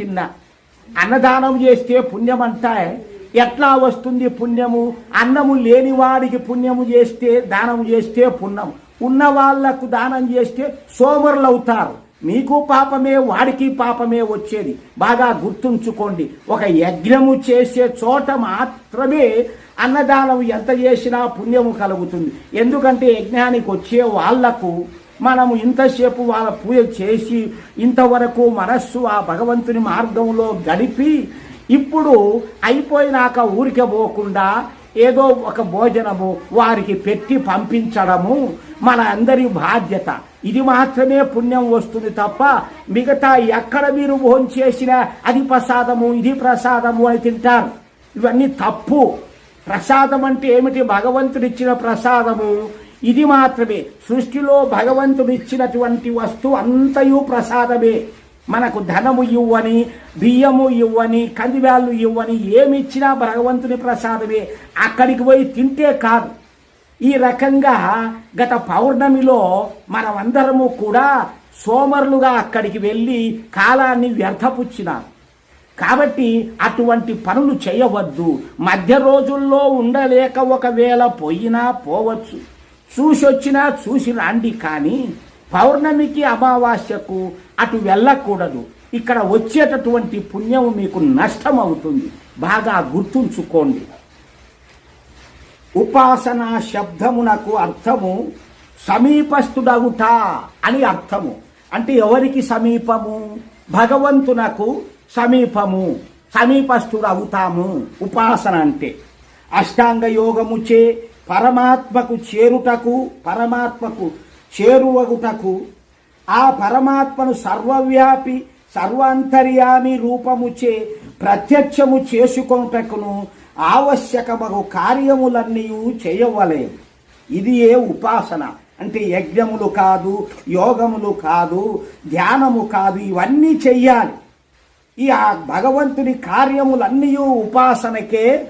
చిన్న. అన్నదానం చేస్తే పుణ్యం అంటే ఎట్లా వస్తుంది పుణ్యము? అన్నము లేని వాడికి పుణ్యము చేస్తే దానం చేస్తే పుణ్యం. ఉన్న వాళ్ళకు దానం చేస్తే సోమరులు అవుతారు మీకు పాపమే వాడికి పాపమే వచ్చేది. బాగా గుర్తుంచుకోండి. ఒక యజ్ఞము చేసే చోట మాత్రమే అన్నదానం ఎంత చేసినా పుణ్యము కలుగుతుంది. ఎందుకంటే యజ్ఞానికి వచ్చే వాళ్ళకు మనము ఇంతసేపు వాళ్ళ పూజ చేసి ఇంతవరకు మనస్సు ఆ భగవంతుని మార్గంలో గడిపి ఇప్పుడు అయిపోయినాక ఊరికే పోకుండా ఏదో ఒక భోజనము వారికి పెట్టి పంపించడము మన అందరి బాధ్యత. ఇది మాత్రమే పుణ్యం వస్తుంది తప్ప మిగతా ఎక్కడ మీరు భోజనం చేసినా అది ప్రసాదము ఇది ప్రసాదము అని తింటారు. ఇవన్నీ తప్పు. ప్రసాదం అంటే ఏమిటి? భగవంతుడిచ్చిన ప్రసాదము. ఇది మాత్రమే. సృష్టిలో భగవంతుడు ఇచ్చినటువంటి వస్తువు అంతయు ప్రసాదమే. మనకు ధనము ఇవ్వని బియ్యము ఇవ్వని కందివేళ్ళు ఇవ్వని ఏమి ఇచ్చినా భగవంతుని ప్రసాదమే. అక్కడికి పోయి తింటే కాదు. ఈ రకంగా గత పౌర్ణమిలో మనమందరము కూడా సోమరులుగా అక్కడికి వెళ్ళి కాలాన్ని వ్యర్థపుచ్చినారు కాబట్టి అటువంటి పనులు చేయవద్దు. మధ్య రోజుల్లో ఉండలేక ఒకవేళ పోయినా పోవచ్చు. చూసి వచ్చినా చూసి రాండి కానీ పౌర్ణమికి అమావాస్యకు అటు వెళ్ళకూడదు. ఇక్కడ వచ్చేటటువంటి పుణ్యం మీకు నష్టం అవుతుంది బాగా గుర్తుంచుకోండి. ఉపాసన శబ్దమునకు అర్థము సమీపస్థుడగుట అని అర్థము. అంటే ఎవరికి సమీపము? భగవంతునకు సమీపము. సమీపస్థుడు అవుతాము ఉపాసన అంటే. అష్టాంగ యోగముచే పరమాత్మకు చేరుటకు పరమాత్మకు చేరువగుటకు ఆ పరమాత్మను సర్వవ్యాపి సర్వాంతర్యామి రూపముచే ప్రత్యక్షము చేసుకొనుటకును ఆవశ్యకమగు కార్యములన్నీ చేయవలేదు ఇది ఏ ఉపాసన? అంటే యజ్ఞములు కాదు యోగములు కాదు ధ్యానము కాదు ఇవన్నీ చెయ్యాలి. ఈ ఆ భగవంతుని కార్యములన్నీ ఉపాసనకే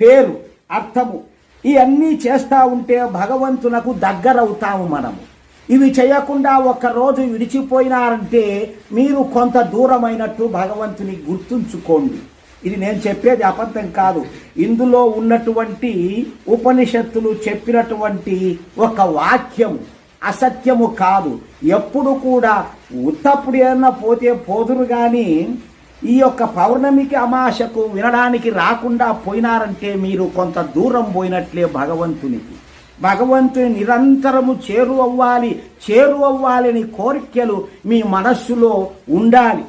పేరు అర్థము. ఇవన్నీ చేస్తూ ఉంటే భగవంతునకు దగ్గరవుతాము మనము. ఇవి చేయకుండా ఒక్కరోజు విడిచిపోయినారంటే మీరు కొంత దూరమైనట్టు భగవంతుని గుర్తుంచుకోండి. ఇది నేను చెప్పేది అబద్ధం కాదు. ఇందులో ఉన్నటువంటి ఉపనిషత్తులు చెప్పినటువంటి ఒక వాక్యం అసత్యము కాదు. ఎప్పుడు కూడా ఉత్తప్పుడు ఏమన్నా పోతే పోదురు కానీ ఈ యొక్క పౌర్ణమికి అమాశకు వినడానికి రాకుండా పోయినారంటే మీరు కొంత దూరం పోయినట్లే భగవంతునికి భగవంతుని నిరంతరము చేరు అవ్వాలి చేరు అవ్వాలని కోరికలు మీ మనస్సులో ఉండాలి.